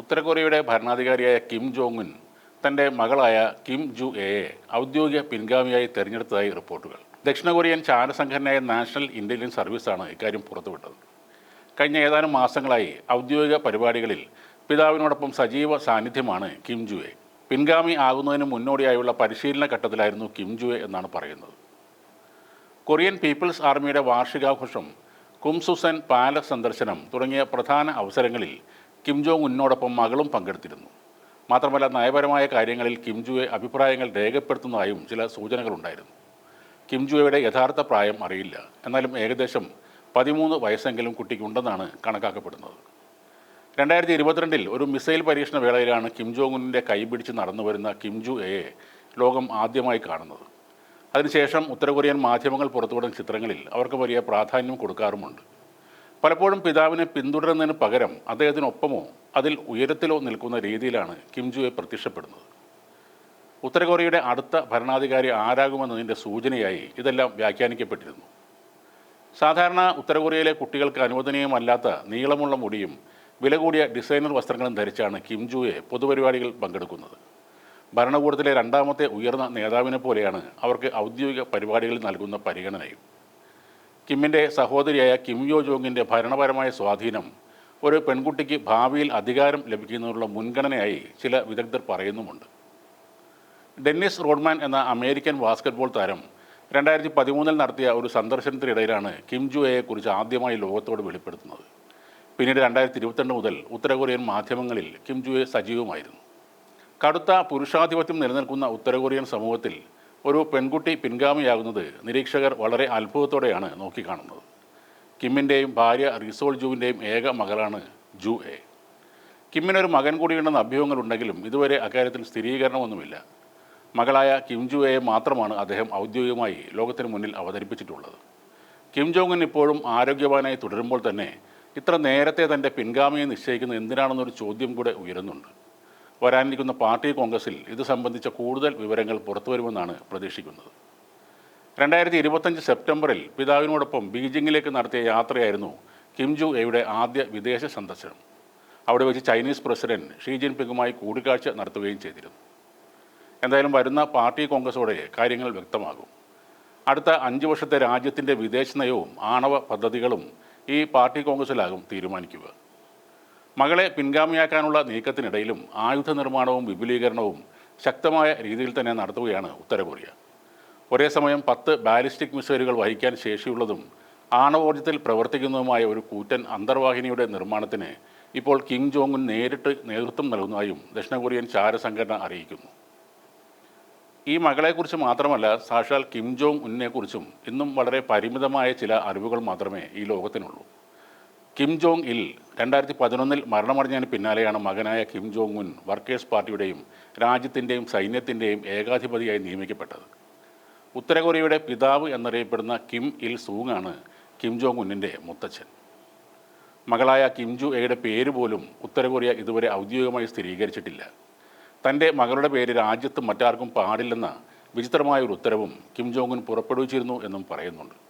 ഉത്തര കൊറിയയുടെ ഭരണാധികാരിയായ Kim Jong Un തന്റെ മകളായ കിം ജു എയെ ഔദ്യോഗിക പിൻഗാമിയായി തെരഞ്ഞെടുത്തതായി റിപ്പോർട്ടുകൾ. ദക്ഷിണ കൊറിയൻ ചാരസംഘടനയായ നാഷണൽ ഇന്റലിജൻസ് സർവീസാണ് ഇക്കാര്യം പുറത്തുവിട്ടത്. കഴിഞ്ഞ ഏതാനും മാസങ്ങളായി ഔദ്യോഗിക പരിപാടികളിൽ പിതാവിനോടൊപ്പം സജീവ സാന്നിധ്യമാണ് കിം ജുയെ പിൻഗാമി ആകുന്നതിന് മുന്നോടിയായുള്ള പരിശീലന ഘട്ടത്തിലായിരുന്നു കിം ജുയെ എന്നാണ് പറയുന്നത്. കൊറിയൻ പീപ്പിൾസ് ആർമിയുടെ വാർഷികാഘോഷം കുംസുസൻ പാലസ് സന്ദർശനം തുടങ്ങിയ പ്രധാന അവസരങ്ങളിൽ കിം ജോങ് ഉന്നോടൊപ്പം മകളും പങ്കെടുത്തിരുന്നു. മാത്രമല്ല നയപരമായ കാര്യങ്ങളിൽ കിം ജുവെ അഭിപ്രായങ്ങൾ രേഖപ്പെടുത്തുന്നതായും ചില സൂചനകളുണ്ടായിരുന്നു. കിം ജുവയുടെ യഥാർത്ഥ പ്രായം അറിയില്ല. എന്നാലും ഏകദേശം പതിമൂന്ന് വയസ്സെങ്കിലും കുട്ടിക്കുണ്ടെന്നാണ് കണക്കാക്കപ്പെടുന്നത്. രണ്ടായിരത്തി ഇരുപത്തിരണ്ടിൽ ഒരു മിസൈൽ പരീക്ഷണ വേളയിലാണ് കിം ജോങ് ഉന്നിന്റെ കൈപിടിച്ച് നടന്നു വരുന്ന കിം ജു എയെ ലോകം ആദ്യമായി കാണുന്നത്. അതിനുശേഷം ഉത്തരകൊറിയൻ മാധ്യമങ്ങൾ പുറത്തുവിടുന്ന ചിത്രങ്ങളിൽ അവർക്ക് വലിയ പ്രാധാന്യം കൊടുക്കാറുമുണ്ട്. പലപ്പോഴും പിതാവിനെ പിന്തുടരുന്നതിന് പകരം അദ്ദേഹത്തിനൊപ്പമോ അതിൽ ഉയരത്തിലോ നിൽക്കുന്ന രീതിയിലാണ് കിം ജുയെ പ്രത്യക്ഷപ്പെടുന്നത്. ഉത്തര കൊറിയയുടെ അടുത്ത ഭരണാധികാരി ആരാകുമെന്നതിന്റെ സൂചനയായി ഇതെല്ലാം വ്യാഖ്യാനിക്കപ്പെട്ടിരുന്നു. സാധാരണ ഉത്തര കൊറിയയിലെ കുട്ടികൾക്ക് അനുവദനീയമല്ലാത്ത നീളമുള്ള മുടിയും വില കൂടിയ ഡിസൈനർ വസ്ത്രങ്ങളും ധരിച്ചാണ് കിം ജുയെ പൊതുപരിപാടികൾ പങ്കെടുക്കുന്നത്. ഭരണകൂടത്തിലെ രണ്ടാമത്തെ ഉയർന്ന നേതാവിനെ പോലെയാണ് അവർക്ക് ഔദ്യോഗിക പരിപാടികളിൽ നൽകുന്ന പരിഗണനയും. കിമ്മിന്റെ സഹോദരിയായ കിം യോ ജോങ്ങിന്റെ ഭരണപരമായ സ്വാധീനം ഒരു പെൺകുട്ടിക്ക് ഭാവിയിൽ അധികാരം ലഭിക്കുന്നതിനുള്ള മുൻഗണനയായി ചില വിദഗ്ധർ പറയുന്നുമുണ്ട്. ഡെന്നിസ് റോഡ്മാൻ എന്ന അമേരിക്കൻ ബാസ്കറ്റ്ബോൾ താരം രണ്ടായിരത്തി പതിമൂന്നിൽ നടത്തിയ ഒരു സന്ദർശനത്തിനിടയിലാണ് കിം ജുയെക്കുറിച്ച് ആദ്യമായി ലോകത്തോട് വെളിപ്പെടുത്തുന്നത്. പിന്നീട് രണ്ടായിരത്തി ഇരുപത്തിരണ്ട് മുതൽ ഉത്തരകൊറിയൻ മാധ്യമങ്ങളിൽ കിം ജുയെ സജീവമായിരുന്നു. കടുത്ത പുരുഷാധിപത്യം നിലനിൽക്കുന്ന ഉത്തരകൊറിയൻ സമൂഹത്തിൽ ഒരു പെൺകുട്ടി പിൻഗാമിയാകുന്നത് നിരീക്ഷകർ വളരെ അത്ഭുതത്തോടെയാണ് നോക്കിക്കാണുന്നത്. കിമ്മിന്റെയും ഭാര്യ റിസോൾ ജുവിന്റെയും ഏക മകളാണ് ജു എ. കിമ്മിനൊരു മകൻ കൂടിയുണ്ടെന്ന അഭ്യൂഹങ്ങൾ ഉണ്ടെങ്കിലും ഇതുവരെ അക്കാര്യത്തിൽ സ്ഥിരീകരണമൊന്നുമില്ല. മകളായ കിം ജു എയെ മാത്രമാണ് അദ്ദേഹം ഔദ്യോഗികമായി ലോകത്തിന് മുന്നിൽ അവതരിപ്പിച്ചിട്ടുള്ളത്. കിം ജോങ്ങിൻ ഇപ്പോഴും ആരോഗ്യവാനായി തുടരുമ്പോൾ തന്നെ ഇത്ര നേരത്തെ തന്റെ പിൻഗാമിയെ നിശ്ചയിക്കുന്നത് എന്തിനാണെന്നൊരു ചോദ്യം കൂടെ ഉയരുന്നുണ്ട്. വരാനിരിക്കുന്ന പാർട്ടി കോൺഗ്രസിൽ ഇത് സംബന്ധിച്ച കൂടുതൽ വിവരങ്ങൾ പുറത്തുവരുമെന്നാണ് പ്രതീക്ഷിക്കുന്നത്. രണ്ടായിരത്തി ഇരുപത്തഞ്ച് സെപ്റ്റംബറിൽ പിതാവിനോടൊപ്പം ബീജിംഗിലേക്ക് നടത്തിയ യാത്രയായിരുന്നു കിം ജു എയുടെ ആദ്യ വിദേശ സന്ദർശനം. അവിടെ വെച്ച് ചൈനീസ് പ്രസിഡന്റ് ഷീ ജിൻപിങ്ങുമായി കൂടിക്കാഴ്ച നടത്തുകയും ചെയ്തിരുന്നു. എന്തായാലും വരുന്ന പാർട്ടി കോൺഗ്രസോടെ കാര്യങ്ങൾ വ്യക്തമാകും. അടുത്ത അഞ്ച് വർഷത്തെ രാജ്യത്തിന്റെ വിദേശ നയവും ആണവ പദ്ധതികളും ഈ പാർട്ടി കോൺഗ്രസിലാകും തീരുമാനിക്കുക. മകളെ പിൻഗാമിയാക്കാനുള്ള നീക്കത്തിനിടയിലും ആയുധ നിർമ്മാണവും വിപുലീകരണവും ശക്തമായ രീതിയിൽ തന്നെ നടത്തുകയാണ് ഉത്തര കൊറിയ ഒരേ സമയം പത്ത് ബാലിസ്റ്റിക് മിസൈലുകൾ വഹിക്കാൻ ശേഷിയുള്ളതും ആണവോർജത്തിൽ പ്രവർത്തിക്കുന്നതുമായ ഒരു കൂറ്റൻ അന്തർവാഹിനിയുടെ നിർമ്മാണത്തിന് ഇപ്പോൾ കിം ജോങ് നേരിട്ട് നേതൃത്വം നൽകുന്നതായും ദക്ഷിണ കൊറിയൻ ചാരസംഘടന അറിയിക്കുന്നു. ഈ മകളെക്കുറിച്ച് മാത്രമല്ല സാക്ഷാൽ കിം ജോങ് ഉന്നിനെക്കുറിച്ചും ഇന്നും വളരെ പരിമിതമായ ചില അറിവുകൾ മാത്രമേ ഈ ലോകത്തിനുള്ളൂ. കിം ജോങ് ഇൽ രണ്ടായിരത്തി പതിനൊന്നിൽ മരണമടഞ്ഞതിന് പിന്നാലെയാണ് മകനായ കിം ജോങ് ഉൻ വർക്കേഴ്സ് പാർട്ടിയുടെയും രാജ്യത്തിന്റെയും സൈന്യത്തിന്റെയും ഏകാധിപതിയായി നിയമിക്കപ്പെട്ടത്. ഉത്തരകൊറിയയുടെ പിതാവ് എന്നറിയപ്പെടുന്ന കിം ഇൽ സൂങ് ആണ് കിം ജോങ് ഉന്നിന്റെ മുത്തച്ഛൻ. മകളായ കിം ജു എയുടെ പേര് പോലും ഉത്തരകൊറിയ ഇതുവരെ ഔദ്യോഗികമായി സ്ഥിരീകരിച്ചിട്ടില്ല. തന്റെ മകളുടെ പേര് രാജ്യത്ത് മറ്റാർക്കും പാടില്ലെന്ന വിചിത്രമായ ഒരു ഉത്തരവും കിം ജോങ് ഉൻ പുറപ്പെടുവിച്ചിരുന്നു എന്നും പറയുന്നുണ്ട്.